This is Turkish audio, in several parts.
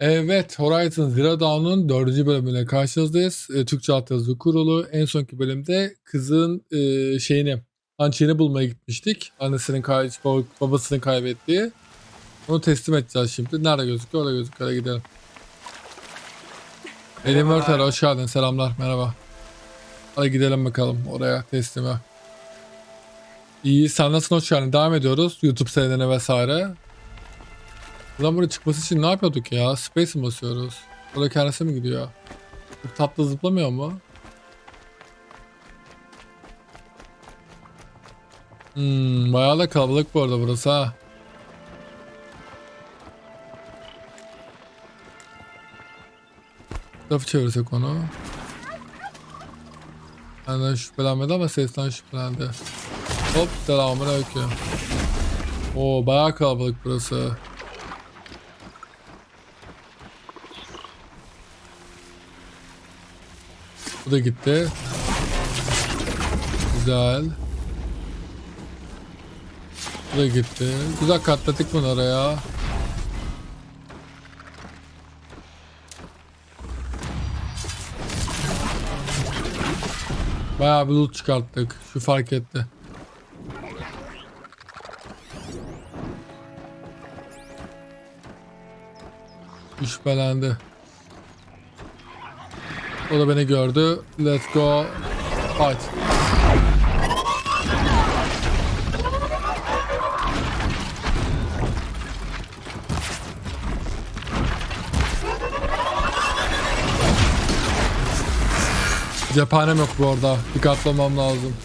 Evet, Horizon Zero Dawn'un dördüncü bölümüne karşınızdayız. E, Türkçe altyazı kurulu. En sonki bölümde kızın e, şeyini, hançerini bulmaya gitmiştik. Annesinin kay bab- babasının kaybettiği. Onu teslim edeceğiz şimdi. Nerede gözüküyor? Orada gözüküyor. Hadi gidelim. Elim. Örter, hoş geldin. Selamlar, merhaba. Hadi gidelim bakalım oraya teslime. İyi, sen nasılsın? Hoş geldin. Devam ediyoruz. YouTube serilerine vesaire. Buradan buraya çıkması için ne yapıyorduk ya? Space mi basıyoruz? Burada kendisi mi gidiyor? Bu tatlı zıplamıyor mu? Hmm, bayağı da kalabalık bu arada burası ha. Lafı çevirsek onu. Benden şüphelenmedi ama sesten şüphelendi. Hop selamun aleyküm. Oo bayağı kalabalık burası. Bu da gitti. Güzel. Bu da gitti. Güzel katladık bunları ya. Bayağı bir loot çıkarttık. Şu fark etti. Şüphelendi. O da beni gördü. Let's go. Fight. Cephanem yok bu arada. Dikkatli olmam lazım.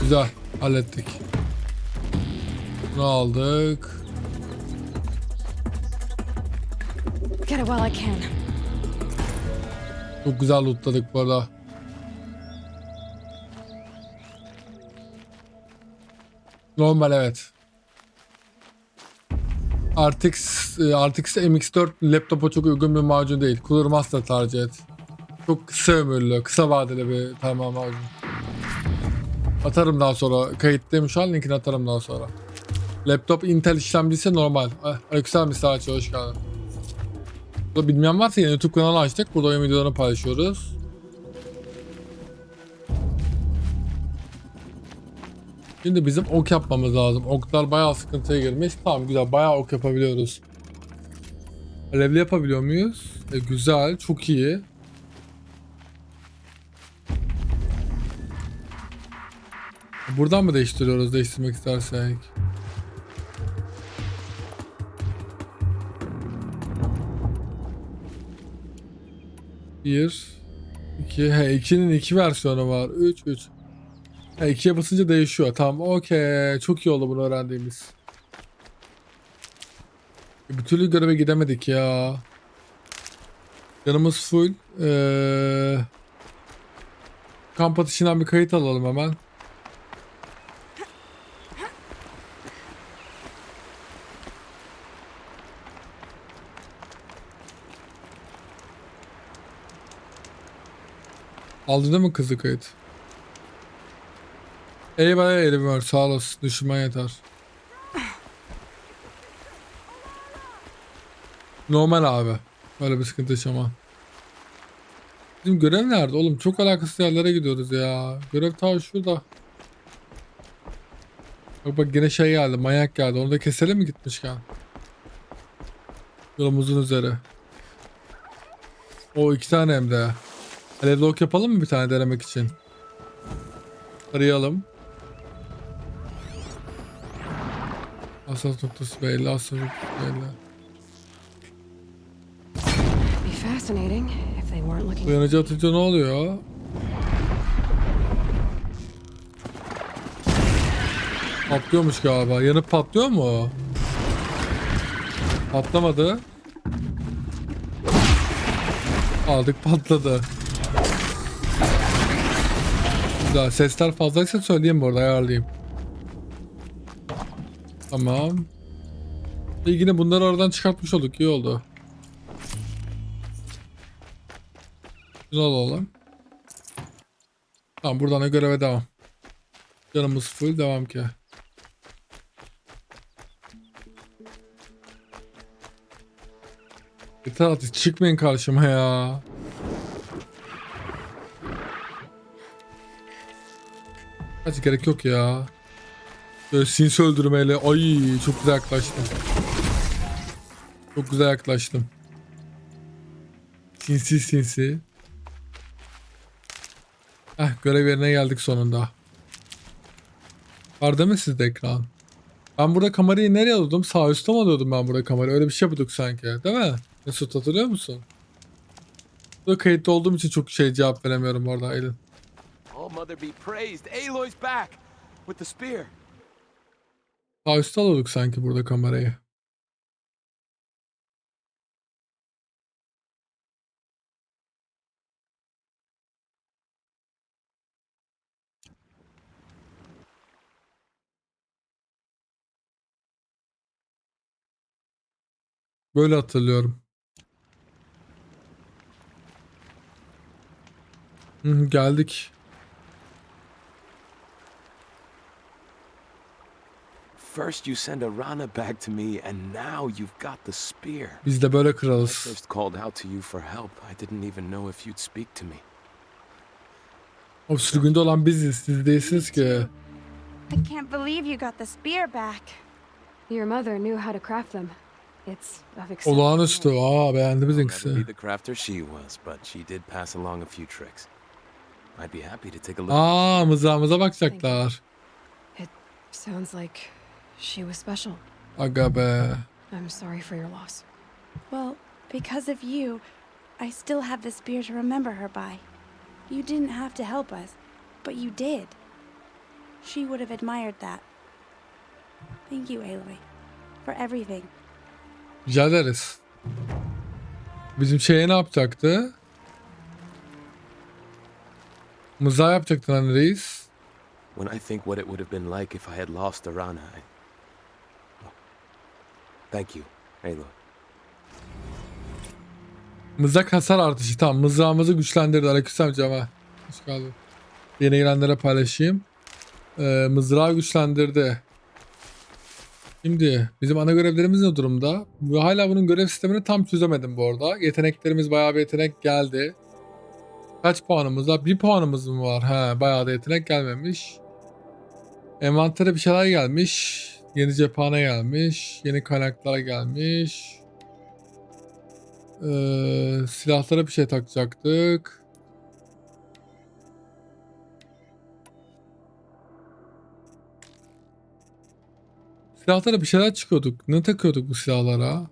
Güzel. Hallettik. Bunu aldık. Get it while I can. Çok güzel lootladık bu arada. Normal evet. RTX, e, RTX MX4 laptopa çok uygun bir macun değil. Cooler Master tercih et. Çok kısa ömürlü, kısa vadeli bir termal macun. Atarım daha sonra. Kayıttayım şu an linkini atarım daha sonra. Laptop Intel işlemcisi normal. Aleykümselam Mr. hoş geldin. Burada bilmeyen varsa yeni YouTube kanalı açtık. Burada oyun videolarını paylaşıyoruz. Şimdi bizim ok yapmamız lazım. Oklar bayağı sıkıntıya girmiş. Tamam güzel bayağı ok yapabiliyoruz. Alevli yapabiliyor muyuz? E, güzel çok iyi. Buradan mı değiştiriyoruz değiştirmek istersek? Bir, iki, he ikinin iki versiyonu var. Üç, üç. He ikiye basınca değişiyor. Tamam, okey. Çok iyi oldu bunu öğrendiğimiz. Bir türlü göreve gidemedik ya. Yanımız full. Ee, kamp atışından bir kayıt alalım hemen. Aldın mi kızı kayıt? Eyvallah elim var sağ olasın düşman yeter. Normal abi. Böyle bir sıkıntı yaşama. Bizim görev nerede oğlum? Çok alakasız yerlere gidiyoruz ya. Görev ta şurada. Bak bak yine şey geldi manyak geldi. Onu da keselim mi gitmişken? Yolumuzun üzeri. O iki tane hem de. Alevli ok yapalım mı bir tane denemek için? Arayalım. Asas noktası belli, asas noktası belli. Uyanıcı atınca ne oluyor? Patlıyormuş galiba. Yanıp patlıyor mu? Patlamadı. Aldık patladı. Güzel. Sesler fazlaysa söyleyeyim bu arada ayarlayayım. Tamam. Ve yine bunları oradan çıkartmış olduk. iyi oldu. Güzel oğlum. Tamam buradan da göreve devam. Canımız full devam ki. Yeter artık çıkmayın karşıma ya. Hiç gerek yok ya. Böyle sinsi öldürmeyle. Ay çok güzel yaklaştım. Çok güzel yaklaştım. Sinsi sinsi. Heh görev yerine geldik sonunda. Var değil mi sizde ekran? Ben burada kamerayı nereye alıyordum? Sağ üstte mi alıyordum ben burada kamerayı? Öyle bir şey yapıyorduk sanki. Değil mi? Mesut hatırlıyor musun? Burada kayıtlı olduğum için çok şey cevap veremiyorum orada Aylin. Mother be praised. Aloy's back with the spear. Sağ üstte alıyorduk sanki burada kamerayı. Böyle hatırlıyorum. Hı, geldik. First, you send Arana back to me, and now you've got the spear. Biz de böyle When I kralız. first called out to you for help, I didn't even know if you'd speak to me. O sürgünde olan biziz. Siz değilsiniz ki. I can't believe you got the spear back. Your mother knew how to craft them. It's of Olağanüstü. Aa beğendi bizimkisi. the crafter she was, but she did pass along a few tricks. I'd be happy to take a look. Aa mızrağımıza bakacaklar. Sounds like she was special. Aga be. I'm sorry for your loss. Well, because of you, I still have the spear to remember her by. You didn't have to help us, but you did. She would have admired that. Thank you, Aloy, for everything. Rica ederiz. Bizim şeye ne yapacaktı? Mızrağı yapacaktın hani reis. When I think what it would have been like if I had lost Arana, I... Thank you, Aloy. Mızrak hasar artışı. Tamam mızrağımızı güçlendirdi. Aleykümselam Cema. Hoş geldin. Yeni gelenlere paylaşayım. Ee, mızrağı güçlendirdi. Şimdi bizim ana görevlerimiz ne durumda? Bu- Hala bunun görev sistemini tam çözemedim bu arada. Yeteneklerimiz bayağı bir yetenek geldi. Kaç puanımız var? Bir puanımız mı var? He, bayağı da yetenek gelmemiş. Envantere bir şeyler gelmiş. Yeni cephane gelmiş. Yeni kaynaklara gelmiş. Ee, silahlara bir şey takacaktık. Silahlara bir şeyler çıkıyorduk. Ne takıyorduk bu silahlara?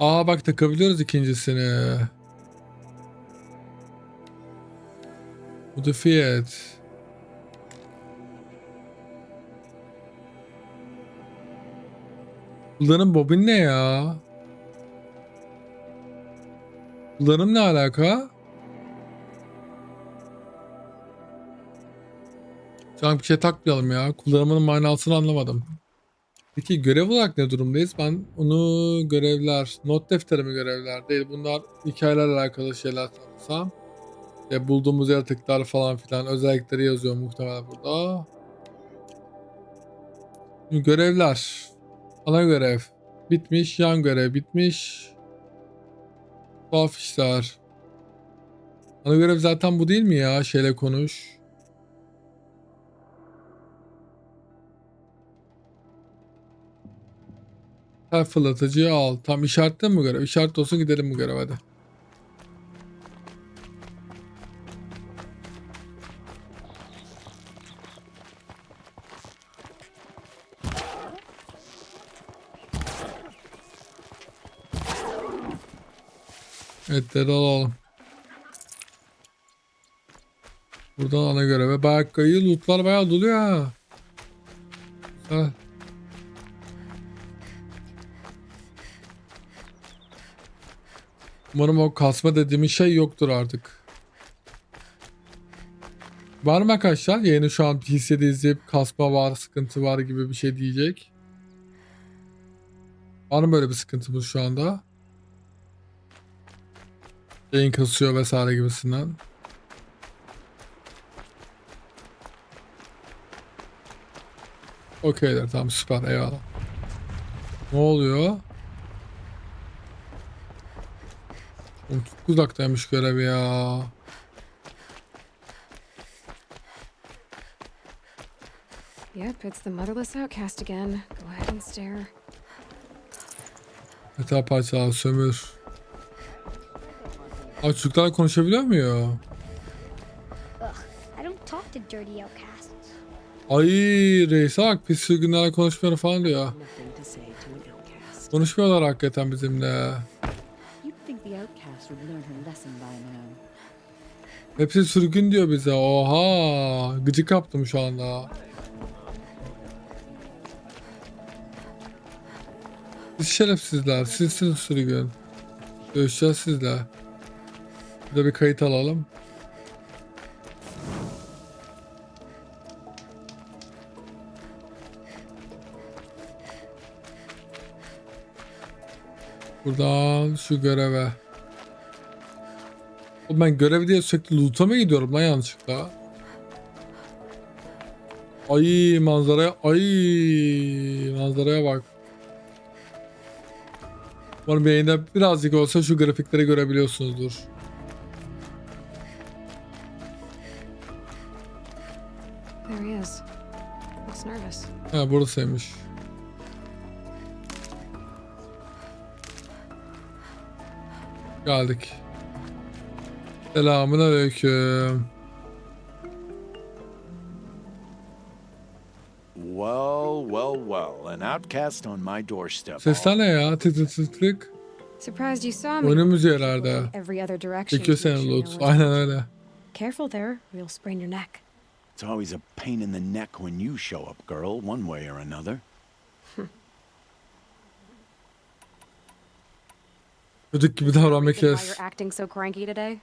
Aa bak takabiliyoruz ikincisini. Modified. Kullanım bobin ne ya? Kullanım ne alaka? Can bir şey takmayalım ya. Kullanımının manasını anlamadım. Peki görev olarak ne durumdayız? Ben onu görevler, not defteri mi görevler değil. Bunlar hikayelerle alakalı şeyler sanırsam. Ya bulduğumuz yaratıklar falan filan özellikleri yazıyor muhtemelen burada. Görevler. Ana görev. Bitmiş. Yan görev bitmiş. Tuhaf işler. Ana görev zaten bu değil mi ya? Şeyle konuş. Her fırlatıcıyı al. Tam işaretle mi görev? İşaret olsun gidelim bu görev hadi. Etleri alalım. Buradan ana göreve. Bak kayı lootlar bayağı doluyor ha. Güzel. Umarım o kasma dediğimiz şey yoktur artık. Var mı arkadaşlar? Yayını şu an PC'de izleyip kasma var, sıkıntı var gibi bir şey diyecek. Var mı böyle bir sıkıntımız şu anda? Beyin kasıyor vesaire gibisinden. Okeyler tamam süper eyvallah. Ne oluyor? Oğlum çok uzaktaymış görev ya. Yep, it's the motherless outcast again. Go ahead and stare. Yatağı parçalar sömür. Abi konuşabiliyor mu ya? Ugh, I don't talk to dirty outcasts. Ay reise bak pis sürgünlerle konuşmuyor falan diyor. Nothing to say to an outcast. Konuşmuyorlar hakikaten bizimle. You'd think the outcast would learn her lesson by now. Hepsi sürgün diyor bize. Oha. Gıcık yaptım şu anda. Siz şerefsizler. Sizsiniz sürgün. Görüşeceğiz sizle. De bir kayıt alalım. Buradan şu göreve. Oğlum ben görev diye sürekli loot'a mı gidiyorum lan yanlışlıkla? Ay manzaraya ay manzaraya bak. Umarım yayında birazcık olsa şu grafikleri görebiliyorsunuzdur. Ha burasıymış. Geldik. Selamun aleyküm. Well, well, well. An outcast on my doorstep. Sesler ne ya? Tık. Surprised you saw me. Önümüz yerlerde. Every other direction. Çekiyor seni Aynen öyle. Careful there, or you'll sprain your neck. It's always a pain in the neck when you show up, girl, one way or another. Çocuk gibi davranma why kes. you're acting so cranky today?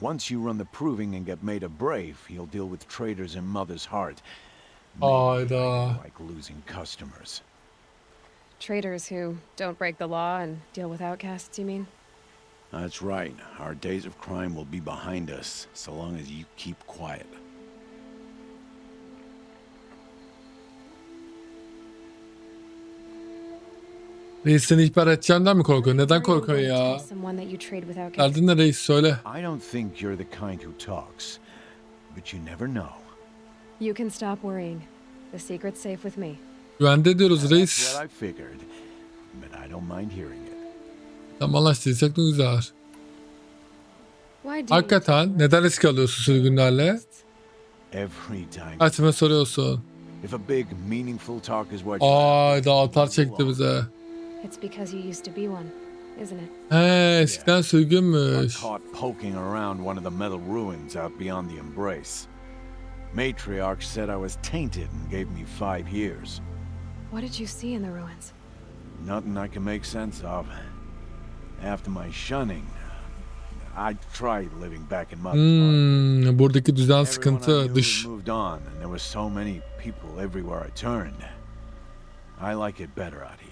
Once you run the proving and get made a brave, you'll deal with traitors in Mother's Heart. Hayda. Like losing customers. Traitors who don't break the law and deal with outcasts, you mean? That's right. Our days of crime will be behind us, so long as you keep quiet. Reis seni ihbar edeceğimden mi korkuyor? Neden korkuyor ya? Derdin ne reis söyle. I don't think you're the kind who talks, but you never know. You can stop worrying. The secret's safe with me. Güvende diyoruz reis. what I figured, but I don't mind hearing it. Tamam anlaştıysak ne güzel. Hakikaten neden risk alıyorsun sürgünlerle? Kaçma soruyorsun. Ay after, da atar move çekti bize. It's because you used to be one, isn't it? He eskiden Got sürgünmüş. caught poking around one of the metal ruins out beyond the embrace. Matriarch said I was tainted and gave me five years. What did you see in the ruins? Nothing I can make sense of. After my shunning, I tried living back in Mother's Heart. Hmm, buradaki düzen Everyone I sıkıntı knew dış. had moved on, and there were so many people everywhere I turned. I like it better out here.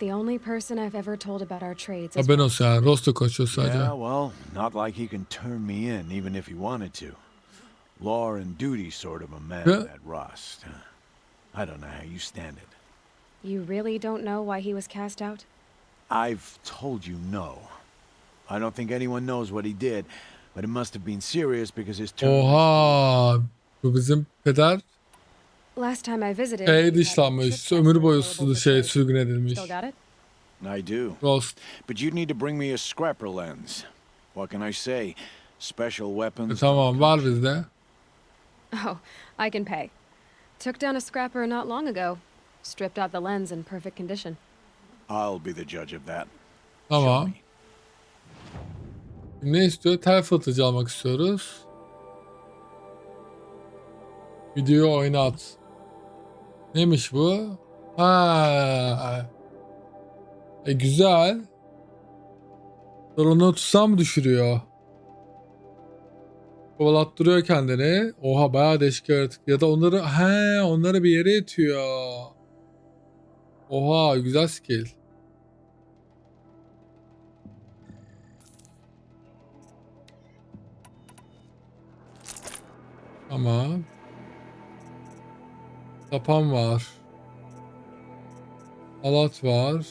The only person I've ever told about our trades is Haberin Ross. olsun yani. Rosto koşuyor sadece. Yeah, well, not like he can turn me in, even if he wanted to. Law and duty sort of a man, Yeah. that Rust. I don't know how you stand it. You really don't know why he was cast out? I've told you no. I don't think anyone knows what he did, but it must have been serious because his term. Oha. Bu bizim peder A dışlanmış. Ömür boyu for şey sürgün edilmiş. Still got it? I do. Rost. But you'd need to bring me a scrapper lens. What can I say? Special E, weapons. tamam var bizde. Oh, I can pay. Took down a scrapper not long ago. Stripped out the lens in perfect condition. I'll be the judge of that. Show Tamam. me. Ne istiyor? Tel fırlatıcı almak istiyoruz. Videoyu oynat. Neymiş bu? Ha. E güzel. Sorunu tutsam düşürüyor? Kovalattırıyor kendini. Oha bayağı değişik yaratık. Ya da onları he onları bir yere itiyor. Oha güzel skill. Tamam. Sapan var. Alat var.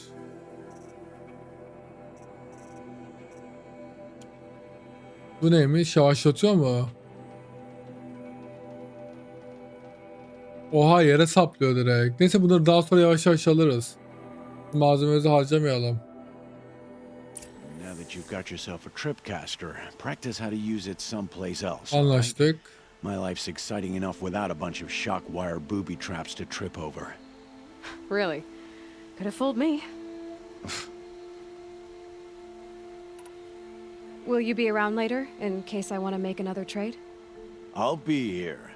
Bu neymiş? Yavaşlatıyor mu? Oha yere saplıyor direkt. Neyse bunları daha sonra yavaş yavaş alırız. Malzememizi harcamayalım. Anlaştık. My life's exciting enough without a bunch of shock wire booby traps to trip over. Really? Could have fooled me. Will you be around later in case I want to make another trade? I'll be here.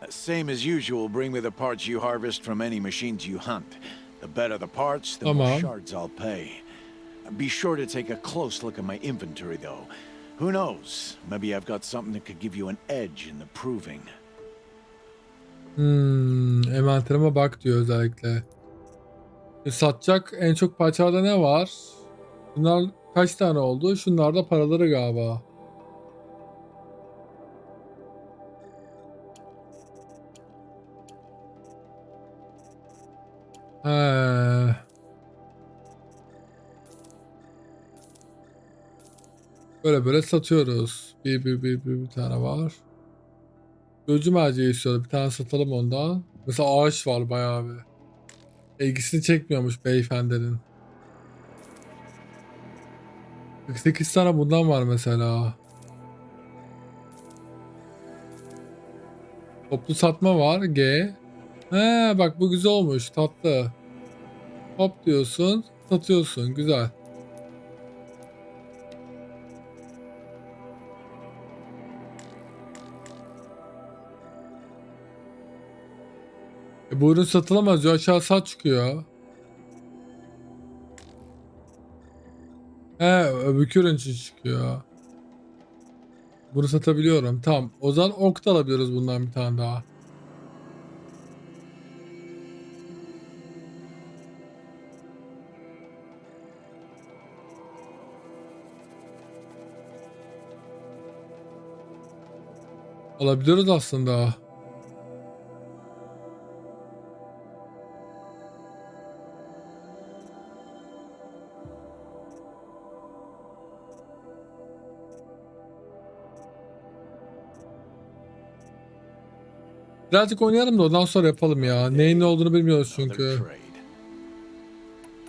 Uh, Same as usual, bring me the parts you harvest from any machines you hunt. The better the parts, the more Tamam. shards I'll pay. Be sure to take a close look at my inventory, though. Who knows? Maybe I've got something that could give you an edge in the proving. Hmm, envanterime bak diyor özellikle. E, satacak en çok parçada ne var? Bunlar kaç tane oldu? Şunlar da paraları galiba. He. Böyle böyle satıyoruz. Bir, bir, bir, bir, bir tane var. Gözcü merceği istiyordu. Bir tane satalım ondan. Mesela ağaç var bayağı bir. İlgisini çekmiyormuş beyefendinin. 48 tane bundan var mesela. Toplu satma var. G. He bak bu güzel olmuş. Tatlı. Hop diyorsun. Satıyorsun. Güzel. E bu ürün satılamaz diyor. Aşağı sat çıkıyor. He öbür ürün için çıkıyor. Bunu satabiliyorum. Tamam. O zaman ok da alabiliyoruz bundan bir tane daha. Alabiliyoruz aslında. Birazcık oynayalım da ondan sonra yapalım ya. Neyin ne olduğunu bilmiyoruz çünkü.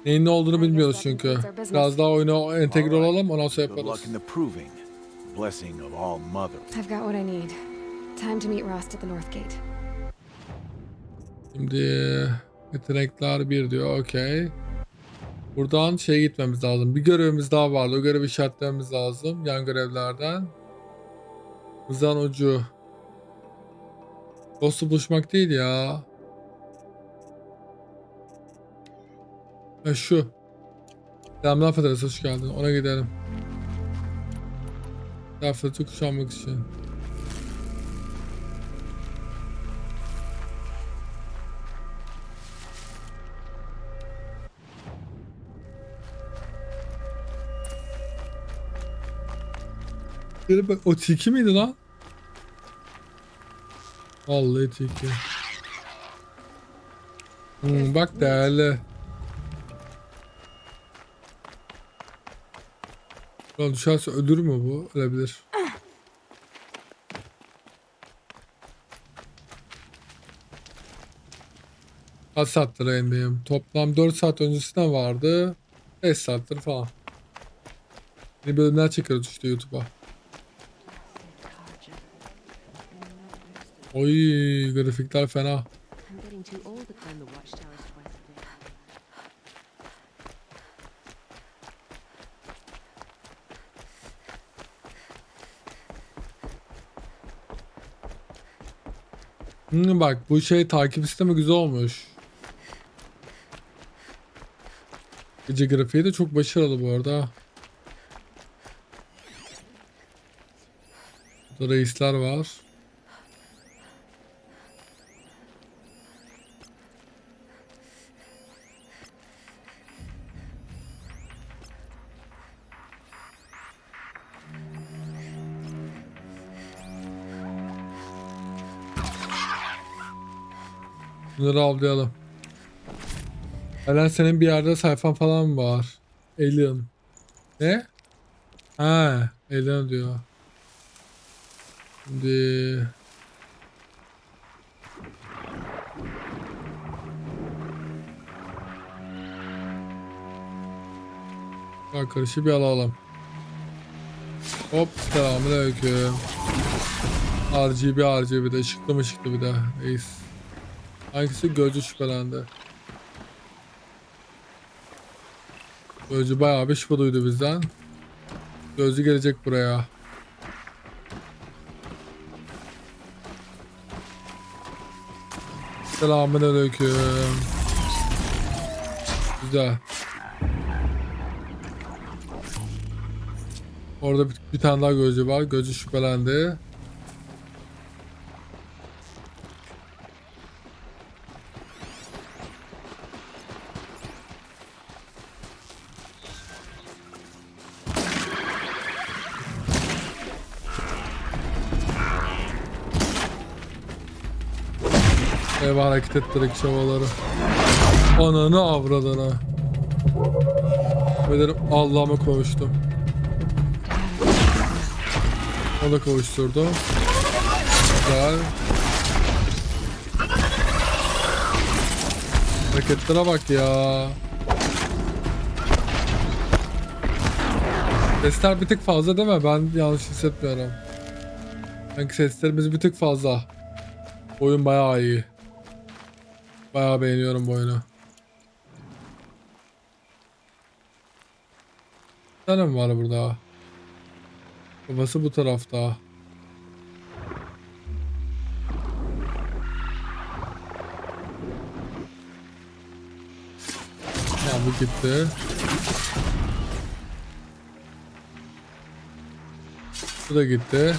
Neyin ne olduğunu bilmiyoruz çünkü. Biraz daha oyuna entegre olalım ondan sonra yaparız. I've got what I need. Time to meet Rost at the North Gate. Şimdi yetenekler bir diyor okey. Buradan şey gitmemiz lazım. Bir görevimiz daha vardı. O görevi işaretlememiz lazım. Yan görevlerden. Hızan ucu. Ghost'u buluşmak değil ya. Ha şu. Selamlar Federası hoş geldin. Ona gidelim. Kıyafeti kuşanmak için. O tilki miydi lan? Vallahi tilki. Hmm, bak değerli. Lan düşerse ölür mü bu? Ölebilir. Kaç saattir yayındayım? Toplam 4 saat öncesinden vardı. 5 saattir falan. Yeni bölümler çekiyoruz işte YouTube'a. Oy grafikler fena. Hmm, bak bu şey takip sistemi güzel olmuş. Gece grafiği de çok başarılı bu arada. Burada reisler var. Bunları avlayalım. Eren senin bir yerde sayfan falan var? Alien. Ne? Ha, Alien diyor. Şimdi... Arkadaşı bir alalım. Hop selamünaleyküm. RGB RGB de ışıklı mı ışıklı bir de. Ace. Hangisi gözcü şüphelendi. Gözcü bayağı bir şüphe duydu bizden. Gözcü gelecek buraya. Selamünaleyküm. Güzel. Orada bir, bir tane daha gözcü var. Gözcü şüphelendi. Eyvah hareket ettirdik şavaları. Ananı avradına. Bederim Allah'ıma kavuştum. O da kavuşturdu. Güzel. Hareketlere bak ya. Sesler bir tık fazla değil mi? Ben yanlış hissetmiyorum. Sanki seslerimiz bir tık fazla. Oyun bayağı iyi. Bayağı beğeniyorum bu oyunu. Bir tane mi var burada? Babası bu tarafta. Tamam bu gitti. Bu da gitti.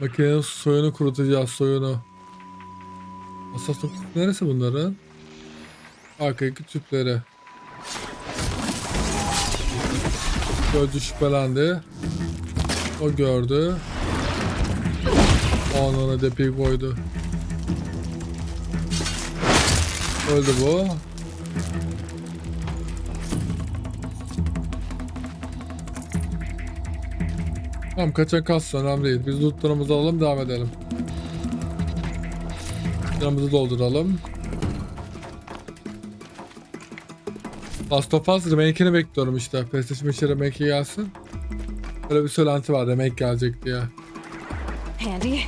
Makinenin soyunu kurutacağız soyunu. Asas noktası neresi bunların? Arkadaki tüpleri. Gözcü şüphelendi. O gördü. Anana depi koydu. Öldü bu. Tamam kaçan kalsın önemli değil. Biz lootlarımızı alalım devam edelim. Yanımızı dolduralım. Last of Us remake'ini bekliyorum işte. PlayStation 5'e remake gelsin. Böyle bir söylenti var remake gelecek diye. Handy.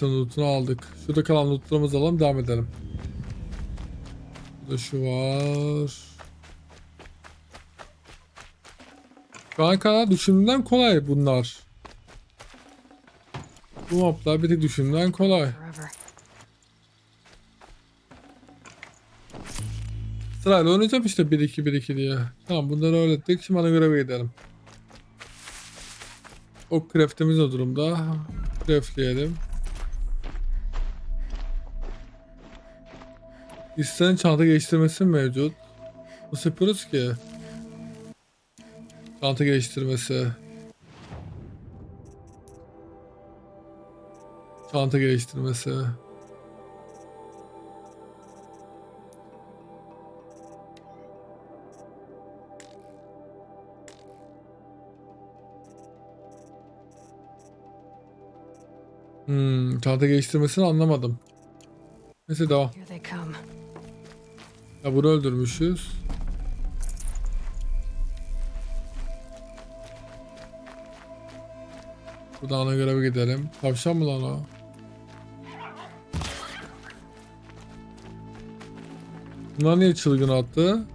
Hepsinin lootunu aldık. Şurada kalan lootlarımızı alalım devam edelim. Burada şu var. Şu an kadar düşündüğümden kolay bunlar. Bu maplar bir tek düşündüğümden kolay. Sırayla oynayacağım işte 1-2 1-2 diye. Tamam bunları öğrettik. Şimdi ana göreve gidelim. O craft'imiz o durumda. Craftleyelim. İsteyen çanta geliştirmesi mevcut? Nasıl yapıyoruz ki? Çanta geliştirmesi. Çanta geliştirmesi. Hmm, çanta geliştirmesini anlamadım. Neyse devam. Ya bunu öldürmüşüz. Buradan ana göreve gidelim. Tavşan mı lan o? Bunlar niye çılgın attı?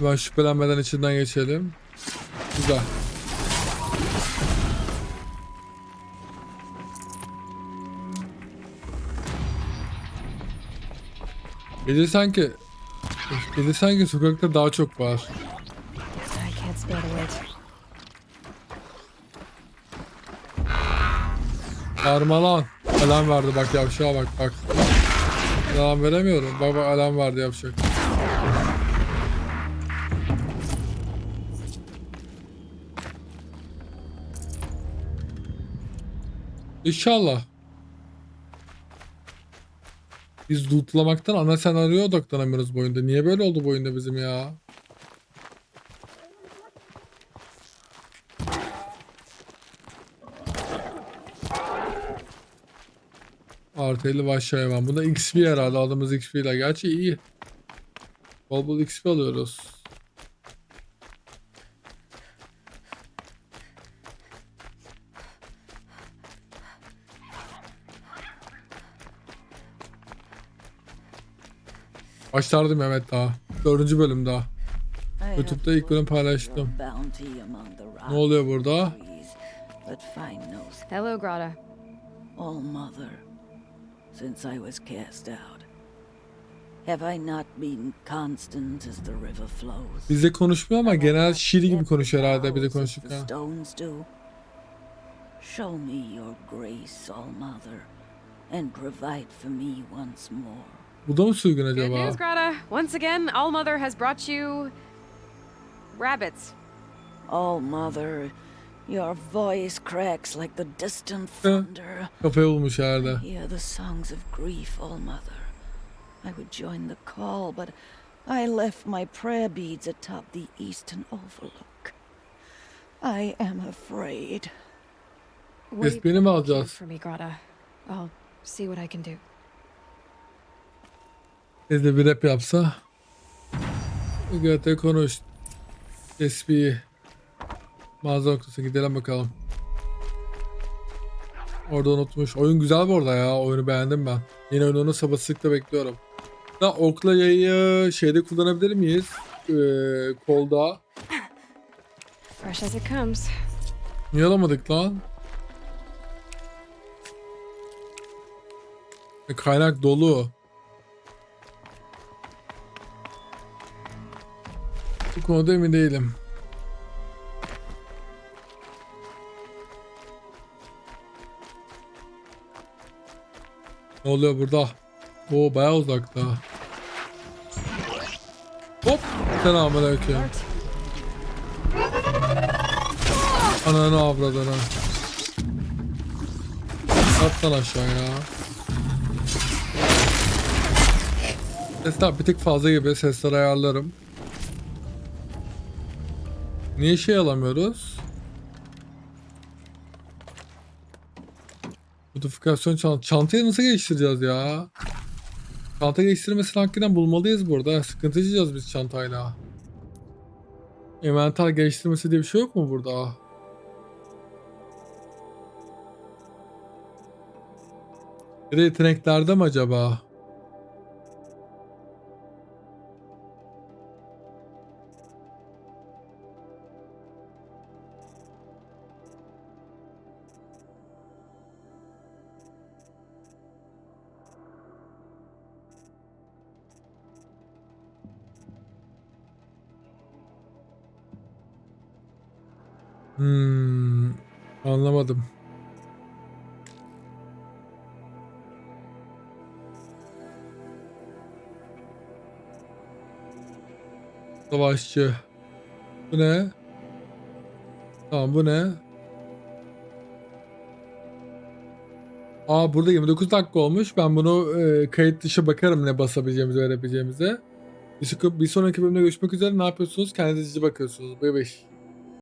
Ben şüphelenmeden içinden geçelim. Güzel. Gece sanki gece sanki sokakta daha çok var. Armalan. Alarm verdi bak yavşağa bak bak. Alarm veremiyorum. Baba alarm verdi yavşak. İnşallah. Biz lootlamaktan ana senaryoya odaklanamıyoruz bu oyunda. Niye böyle oldu bu oyunda bizim ya? Artı 50 vahşi hayvan. Bunda XP herhalde aldığımız XP ile. Gerçi iyi. Bol bol XP alıyoruz. Başlardım evet daha. Dördüncü bölüm daha. YouTube'da ilk bölüm paylaştım. Ne oluyor burada? Hello, Grata. All Mother, since I was cast out, have I not been constant as the river flows? Bizde konuşmuyor ama genel şiir gibi konuşuyor herhalde as the konuşurken. Show me your grace, All Mother, and provide for me once more. Bu da mı sürgün Good acaba? news, Grata. Once again, All Mother has brought you rabbits. All Mother, your voice cracks like the distant Huh. thunder. Kafayı bulmuş herhalde. Hear the songs of grief, All Mother. I would join the call, but I left my prayer beads atop the eastern overlook. I am afraid. Wait Resmini mi alacağız? for me, Grata. I'll see what I can do. Biz de bir rap yapsa. Gata konuş. SB. Mağaza noktası gidelim bakalım. Orada unutmuş. Oyun güzel bu arada ya. Oyunu beğendim ben. Yeni oyununu sabırsızlıkla bekliyorum. Da okla yayı şeyde kullanabilir miyiz? Ee, kolda. Fresh as it comes. Niye alamadık lan? E, kaynak dolu. Bu konuda emin değilim. Ne oluyor burada? Oo bayağı uzakta. Hop! Selamünaleyküm. Ananı avradını. Atlan aşağıya. Sesler bir tık fazla gibi. Sesleri ayarlarım. Niye şey alamıyoruz? Modifikasyon çant çantayı nasıl geliştireceğiz ya? Çanta geliştirmesini hakikaten bulmalıyız burada. Sıkıntı yaşayacağız biz çantayla. Envanter geliştirmesi diye bir şey yok mu burada? Bir de yeteneklerde mi acaba? Savaşçı. Bu ne? Tamam bu ne? Aa burada 29 dakika olmuş. Ben bunu e, kayıt dışı bakarım ne basabileceğimize verebileceğimize. Bir, sonraki bölümde görüşmek üzere. Ne yapıyorsunuz? Kendinize bakıyorsunuz. Bay.